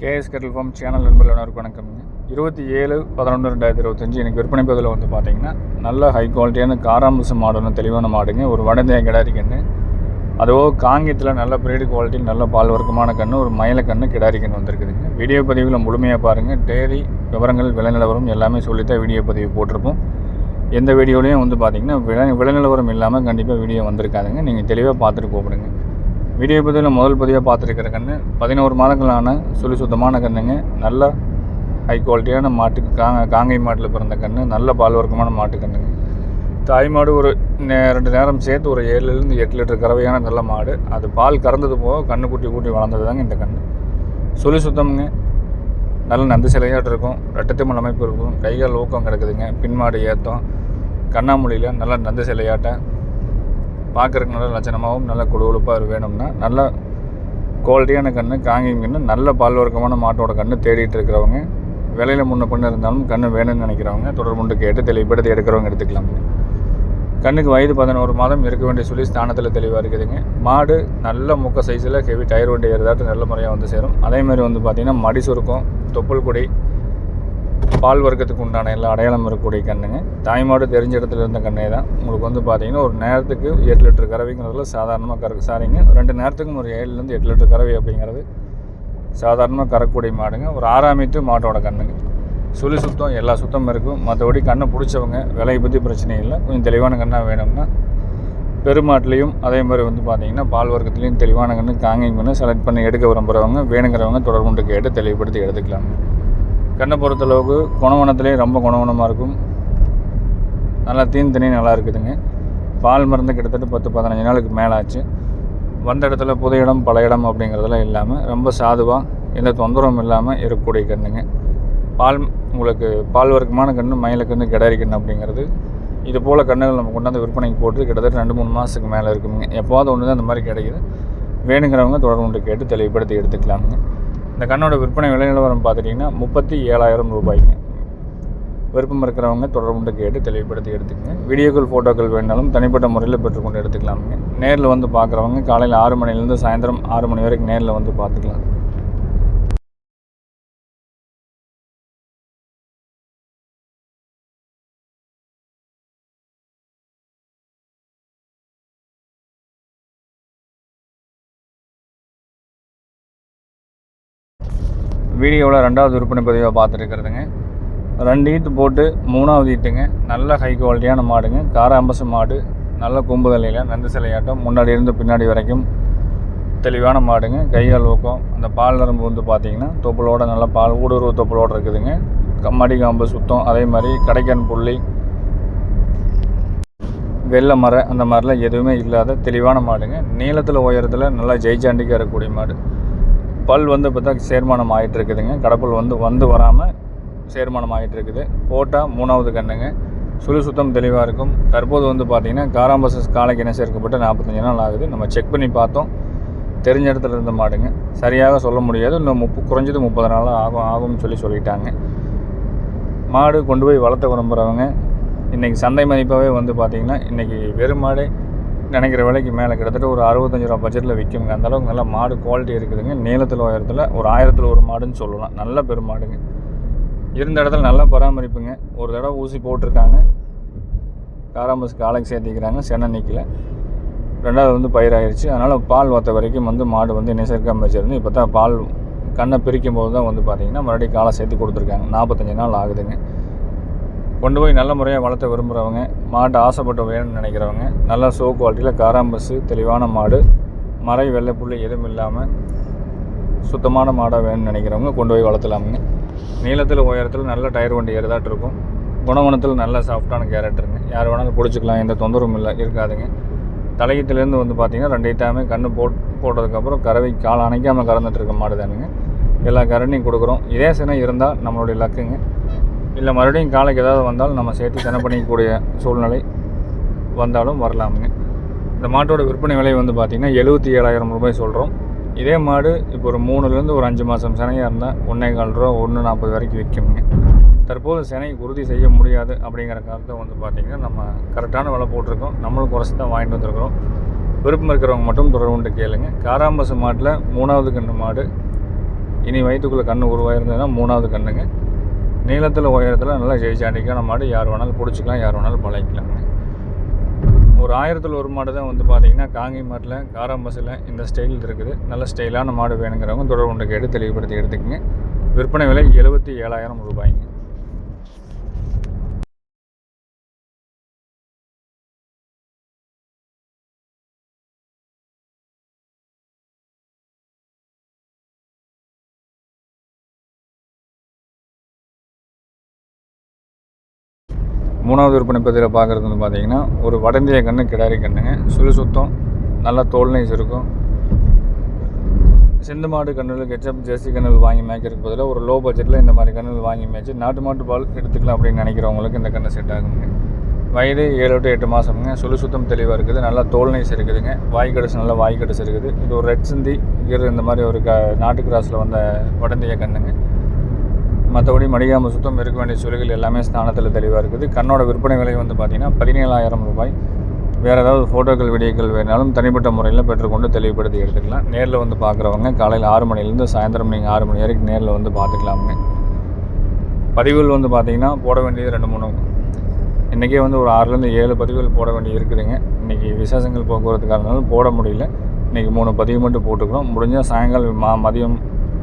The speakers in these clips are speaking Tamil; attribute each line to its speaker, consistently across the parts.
Speaker 1: கேஎஸ் கெட்டல் ஃபார்ம் சேனல் நண்பர்களுக்கு வணக்கம்ங்க இருபத்தி ஏழு பதினொன்று ரெண்டாயிரத்தி இருபத்தஞ்சி எனக்கு விற்பனை பதில் வந்து பார்த்தீங்கன்னா நல்ல ஹை குவாலிட்டியான காராம்பசு மாடுன்னு தெளிவான மாடுங்க ஒரு வடந்தைய கிடாரி கன்று அதுவோ காங்கியத்தில் நல்ல பிரீடு குவாலிட்டி நல்ல பால் வர்க்கமான கன்று ஒரு மயில கன்று கிடாரி கன்று வந்திருக்குதுங்க. வீடியோ பதிவில் முழுமையாக பாருங்கள் டெய்லி விவரங்கள் விலைநிலவரம் எல்லாமே சொல்லித்தான் வீடியோ பதிவு போட்டிருப்போம். எந்த வீடியோலையும் வந்து பார்த்தீங்கன்னா விலை விலைநிலவரம் இல்லாமல் கண்டிப்பாக வீடியோ வந்திருக்காதுங்க. நீங்கள் தெளிவாக பார்த்துட்டு கூப்பிடுங்க வீடியோ பதிவில் முதல் பதிவாக பார்த்துருக்கிற கன்று பதினோரு மாதங்களான சுழி சுத்தமான கன்றுங்க நல்ல ஹை குவாலிட்டியான மாட்டுக்கு காங்க காங்கை மாட்டில் பிறந்த கன்று நல்ல பால் வர்க்கமான மாட்டு கன்றுங்க தாய் மாடு ஒரு நே- ரெண்டு நேரம் சேர்த்து ஒரு ஏழுலேருந்து எட்டு லிட்டர் கறவையான நல்ல மாடு. அது பால் கறந்தது போக கன்று குட்டி கூட்டி வளர்ந்தது தாங்க இந்த கன்று சுழி சுத்தம்ங்க. நல்ல நந்து சிலையாட்டு இருக்கும் ரெட்டத்திமல் அமைப்பு இருக்கும் கைகள் ஊக்கம் கிடக்குதுங்க பின்மாடு ஏற்றம் கண்ணாமொழியில் நல்ல நந்து சிலையாட்டை பார்க்குறக்கு நல்ல லட்சணமாகவும் நல்ல குழுகுழுப்பாக வேணும்னா நல்ல குவாலிட்டியான கன்று காங்கியம் கன்று நல்ல பால்வர்க்கமான மாட்டோட கன்று தேடிட்டு இருக்கிறவங்க விலையில் முன்ன பின்ன இருந்தாலும் கன்று வேணும்னு நினைக்கிறவங்க தொடர்புண்டு கேட்டு தெளிவுபடுத்தி எடுக்கிறவங்க எடுத்துக்கலாம். கண்ணுக்கு வயது பதினோரு மாதம் இருக்க வேண்டிய சொல்லி ஸ்தானத்தில் தெளிவாக இருக்குதுங்க. மாடு நல்ல முக்க சைஸில் ஹெவி டயர் வண்டி ஏறுதாட்டு நல்ல முறையாக வந்து சேரும். அதே மாதிரி வந்து பார்த்திங்கன்னா மடி சுருக்கம் தொப்புள் கொடி பால் வர்க்கத்துக்கு உண்டான எல்லா அடையாளம் இருக்கக்கூடிய கண்ணுங்க தாய்மாடு தெரிஞ்ச இடத்துல இருந்த கண்ணே தான். உங்களுக்கு வந்து பார்த்தீங்கன்னா ஒரு நேரத்துக்கு எட்டு லிட்டர் கறவைங்கிறதுல சாதாரணமாக கறக்கு சாரிங்க. ரெண்டு நேரத்துக்கும் ஒரு ஏழுலேருந்து எட்டு லிட்டர் கறவை அப்படிங்கிறது சாதாரணமாக கறக்கக்கூடிய மாடுங்க. ஒரு ஆறாமித்து மாட்டோட கண்ணுங்க. சுழி சுத்தம் எல்லா சுத்தம் இருக்கும். மற்றபடி கண்ணை பிடிச்சவங்க விலையை பற்றி பிரச்சனை இல்லை. கொஞ்சம் தெளிவான கண்ணாக வேணும்னா பெருமாட்டிலையும் அதே மாதிரி வந்து பார்த்தீங்கன்னா பால் வர்க்கத்துலேயும் தெளிவான கண்ணு காங்கிங் பண்ணி செலக்ட் பண்ணி எடுக்க விரும்புகிறவங்க வேணுங்கிறவங்க தொடர்புண்டு கேட்டு தெளிவுபடுத்தி எடுத்துக்கலாங்க. கண்ணை பொறுத்தளவுக்கு குணவனத்துலேயும் ரொம்ப குணவனமாக இருக்கும். நல்லா தீன் தண்ணி நல்லா இருக்குதுங்க. பால் மருந்து கிட்டத்தட்ட பத்து பதினஞ்சு நாளுக்கு மேலே ஆச்சு வந்த இடத்துல புது இடம் பல இடம் அப்படிங்கிறதெல்லாம் இல்லாமல் ரொம்ப சாதுவாக எந்த தொந்தரவும் இல்லாமல் இருக்கக்கூடிய கண்ணுங்க. பால் உங்களுக்கு பால் வர்க்கமான கன்று மயில கன்று கிடாரி கன்று அப்படிங்கிறது. இது போல் கன்றுகள் நம்ம கொண்டாந்து விற்பனைக்கு போட்டு கிட்டத்தட்ட ரெண்டு மூணு மாதத்துக்கு மேலே இருக்குங்க. எப்போவாவது ஒன்று தான் அந்த மாதிரி கிடைக்குது. வேணுங்கிறவங்க தொடர்பு கேட்டு தெளிவுபடுத்தி எடுத்துக்கலாமுங்க. இந்த கண்ணோட விற்பனை விலை நிலவரம் பார்த்துட்டிங்கன்னா முப்பத்தி ஏழாயிரம் ரூபாய்ங்க. விருப்பம் இருக்கிறவங்க தொடர்புண்டு கேட்டு தெளிவுபடுத்தி எடுத்துக்கங்க. வீடியோக்கள் ஃபோட்டோக்கள் வேணாலும் தனிப்பட்ட முறையில் பெற்றுக்கொண்டு எடுத்துக்கலாமுங்க. நேரில் வந்து பார்க்குறவங்க காலையில் ஆறு மணிலேருந்து சாயந்தரம் ஆறு மணி வரைக்கும் நேரில் வந்து பார்த்துக்கலாம். வீடியோவில் ரெண்டாவது விற்பனை பதிவாக பார்த்துருக்குறதுங்க. ரெண்டு ஈத்து போட்டு மூணாவது ஈத்துங்க நல்ல ஹை குவாலிட்டியான மாடுங்க. காராம்பசு மாடு. நல்ல கும்புதலையில் நந்து சிலையாட்டம். முன்னாடி இருந்து பின்னாடி வரைக்கும் தெளிவான மாடுங்க. கையால் ஊக்கம். அந்த பால் நரம்பு வந்து பார்த்திங்கன்னா தொப்புளோட நல்ல பால் ஊடுருவ தொப்புளோட இருக்குதுங்க. கம்மாடி காம்பு சுத்தம். அதே மாதிரி கடைக்கன் புள்ளி வெள்ளை மரம் அந்த மாதிரிலாம் எதுவுமே இல்லாத தெளிவான மாடுங்க. நீளத்தில் உயரத்தில் நல்லா ஜெய்சாண்டிக்காக இருக்கக்கூடிய மாடு. பல் வந்து பார்த்தா சேர்மானம் ஆகிட்டு இருக்குதுங்க கடப்பல் வந்து வந்து வராமல் சேர்மானம் ஆகிட்டு இருக்குது போட்டால் மூணாவது கண்ணுங்க. சுழி சுத்தம் தெளிவாக இருக்கும். தற்போது வந்து பார்த்திங்கன்னா காராம்பசஸ் காலைக்கு இன சேர்க்கப்பட்டு நாற்பத்தஞ்சு நாள் ஆகுது. நம்ம செக் பண்ணி பார்த்தோம். தெரிஞ்ச இடத்துல இருந்த மாடுங்க. சரியாக சொல்ல முடியாது. இன்னும் முப்பு குறைஞ்சது முப்பது நாள் ஆகும் ஆகும்னு சொல்லி சொல்லிட்டாங்க. மாடு கொண்டு போய் வளர்த்த விரும்புகிறவங்க இன்றைக்கி சந்தை மதிப்பாகவே வந்து பார்த்திங்கன்னா இன்றைக்கி வெறும் மாடே நினைக்கிற விலைக்கு மேலே கிட்டத்தட்ட ஒரு அறுபத்தஞ்சு ரூபா பட்ஜெட்டில் விற்குங்க அந்த அளவுக்கு மாடு குவாலிட்டி இருக்குதுங்க. நீளத்தில் உயரத்தில் ஒரு ஆயிரத்தில் ஒரு மாடுன்னு சொல்லலாம். நல்ல பெருமாடுங்க. இருந்த இடத்துல நல்லா பராமரிப்புங்க. ஒரு தடவை ஊசி போட்டிருக்காங்க. காராம்பஸ் காலைக்கு சேர்த்திக்கிறாங்க. சென்னை நிற்கல ரெண்டாவது வந்து பயிராயிருச்சு. அதனால் பால் வத்த வரைக்கும் வந்து மாடு வந்து இணை சேர்க்காம வச்சிருந்து இப்போ தான் பால் கண்ணை பிரிக்கும் போது தான் வந்து பார்த்திங்கன்னா மறுபடியும் காலை சேர்த்து கொடுத்துருக்காங்க. நாற்பத்தஞ்சு நாள் ஆகுதுங்க. கொண்டு போய் நல்ல முறையாக வளர்த்த விரும்புகிறவங்க மாட்டை ஆசைப்பட்டு வேணும்னு நினைக்கிறவங்க நல்லா சோ குவாலிட்டியில் காராம்பஸு தெளிவான மாடு மறை வெள்ளைப்புள்ளி எதுவும் இல்லாமல் சுத்தமான மாடாக வேணும்னு நினைக்கிறவங்க கொண்டு போய் வளர்த்தலாமுங்க. நீளத்தில் உயரத்தில் நல்ல டயர் வண்டி ஏறதாட்டு இருக்கும். குணகுணத்தில் நல்ல சாஃப்டான கேரக்டருங்க யார் வேணாலும் பிடிச்சிக்கலாம் எந்த தொந்தரவும் இல்லை இருக்காதுங்க. தலையத்துலேருந்து வந்து பார்த்திங்கன்னா ரெண்டு ஐட்டாமே கன்று போட் போட்டதுக்கப்புறம் கறவை கால் அணைக்காமல் கறந்துட்டு இருக்க மாடு தானுங்க எல்லா கரண்டையும் கொடுக்குறோம். இதே சினை இருந்தால் நம்மளுடைய லக்குங்க. இல்லை மறுபடியும் காலைக்கு ஏதாவது வந்தாலும் நம்ம சேர்த்து தினை பண்ணிக்கக்கூடிய சூழ்நிலை வந்தாலும் வரலாமுங்க. இந்த மாட்டோட விற்பனை விலை வந்து பார்த்திங்கன்னா எழுபத்தி ஏழாயிரம் ரூபாய் சொல்கிறோம் இதே மாடு இப்போ ஒரு மூணுலேருந்து ஒரு அஞ்சு மாதம் சினையாக இருந்தால் ஒன்றே கால் ரூபா ஒன்று நாற்பது வரைக்கும் விற்குங்க. தற்போது சினை உறுதி செய்ய முடியாது அப்படிங்கிற காரணத்தை வந்து பார்த்திங்கன்னா நம்ம கரெக்டான விலை போட்டிருக்கோம். நம்மளும் குறைச்சி தான் வாங்கிட்டு வந்திருக்கிறோம். விருப்பம் இருக்கிறவங்க மட்டும் தொடர்புண்டு கேளுங்க. காராம்பசு மாட்டில் மூணாவது கன்று மாடு. இனி வயிற்றுக்குள்ளே கன்று உருவாயிருந்ததுன்னா மூணாவது கண்ணுங்க. நீளத்தில் உயரத்தில் நல்லா ஜெயிச்சாண்டிக்கான மாடு யார் வேணாலும் பிடிச்சிக்கலாம் யார் வேணாலும் பழகிக்கலாம். ஒரு ஆயிரத்தில் ஒரு மாடு தான் வந்து பார்த்தீங்கன்னா காங்கி மாட்டில் காராம்பஸில் இந்த ஸ்டைல் இருக்குது. நல்ல ஸ்டைலான மாடு வேணுங்கிறவங்க தொடர்பு கொண்டு கேட்டு தெளிவுபடுத்தி எடுத்துக்கங்க. விற்பனை விலை எழுபத்தி ஏழாயிரம் ரூபாய்ங்க. மூணாவது விற்பனை பதிவில் பார்க்குறது வந்து பார்த்திங்கன்னா ஒரு வடந்திய கன்று கிடாரி கண்ணுங்க. சுழி சுத்தம் நல்லா தோல் நைஸ் இருக்கும். செந்து மாடு கண்ணுகள் கெச்சப் ஜெர்சி கண்ணுகள் வாங்கி மேய்க்கிறதுக்கு பதிலாக ஒரு லோ பட்ஜெட்டில் இந்த மாதிரி கண்ணுகள் வாங்கி மேய்ச்சி நாட்டு மாட்டு பால் எடுத்துக்கலாம் அப்படின்னு நினைக்கிறவங்களுக்கு இந்த கண்ணு செட் ஆகுங்க. வயது ஏழு டு எட்டு மாதமுங்க சுழி சுத்தம் தெளிவாக இருக்குது. நல்லா தோல் நைஸ் இருக்குதுங்க. வாய் கடைசி நல்லா வாய் கடைசி இருக்குது. இது ஒரு ரெட் சிந்தி கீர் இந்த மாதிரி ஒரு க நாட்டு கிராஸில் வந்த வடந்திய கண்ணுங்க. மற்றபடி மடிகாம சுத்தம் இருக்க வேண்டிய சுழிகள் எல்லாமே ஸ்தானத்தில் தெளிவாக இருக்குது. கண்ணோட விற்பனை விலை வந்து பார்த்திங்கன்னா பதினேழாயிரம் ரூபாய். வேறு ஏதாவது ஃபோட்டோக்கள் வீடியோக்கள் வேணாலும் தனிப்பட்ட முறையில் பெற்றுக்கொண்டு தெளிவுபடுத்தி எடுத்துக்கலாம். நேரில் வந்து பார்க்குறவங்க காலையில் ஆறு மணிலேருந்து சாயந்தரம் நீங்கள் ஆறு மணி வரைக்கும் நேரில் வந்து பார்த்துக்கலாமுங்க பதிவுகள் வந்து பார்த்திங்கன்னா போட வேண்டியது ரெண்டு மூணு. இன்றைக்கே வந்து ஒரு ஆறுலேருந்து ஏழு பதிவுகள் போட வேண்டி இருக்குதுங்க. இன்றைக்கி விசேஷங்கள் போக்குவரத்துக்காரனால போட முடியல. இன்றைக்கி மூணு பதிவு மட்டும் போட்டுக்கிறோம். முடிஞ்சால் சாயங்காலம் மா மதியம்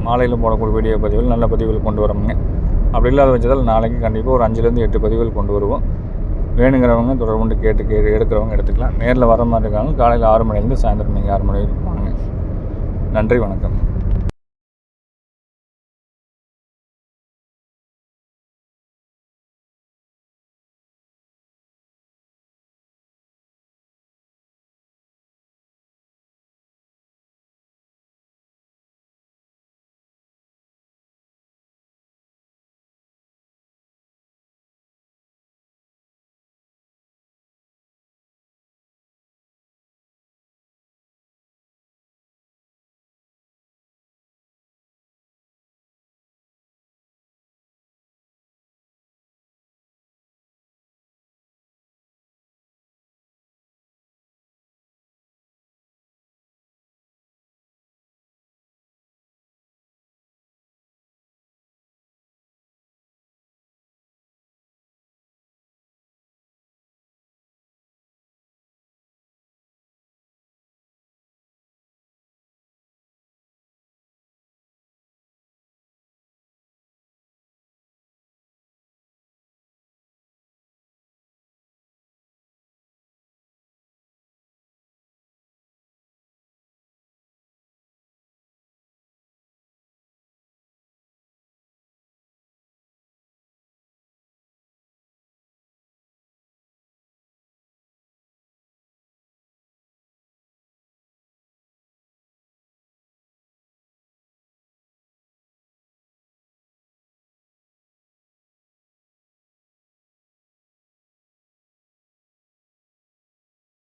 Speaker 1: மாலையில் போடக்கூடிய வீடியோ பதிவுகள் நல்ல பதிவுகள் கொண்டு வரோமுங்க அப்படி இல்லாத பட்சத்தில் நாளைக்கு கண்டிப்பாக ஒரு அஞ்சுலேருந்து எட்டு பதிவுகள் கொண்டு வருவோம். வேணுங்கிறவங்க தொடர்பு கேட்டு கே எடுக்கிறவங்க எடுத்துக்கலாம். நேரில் வர மாதிரி இருக்காங்க. காலையில் ஆறு மணிலேருந்து சாயந்தரம் நீங்கள் ஆறு மணி வரைக்கும் வாங்க. நன்றி வணக்கம்.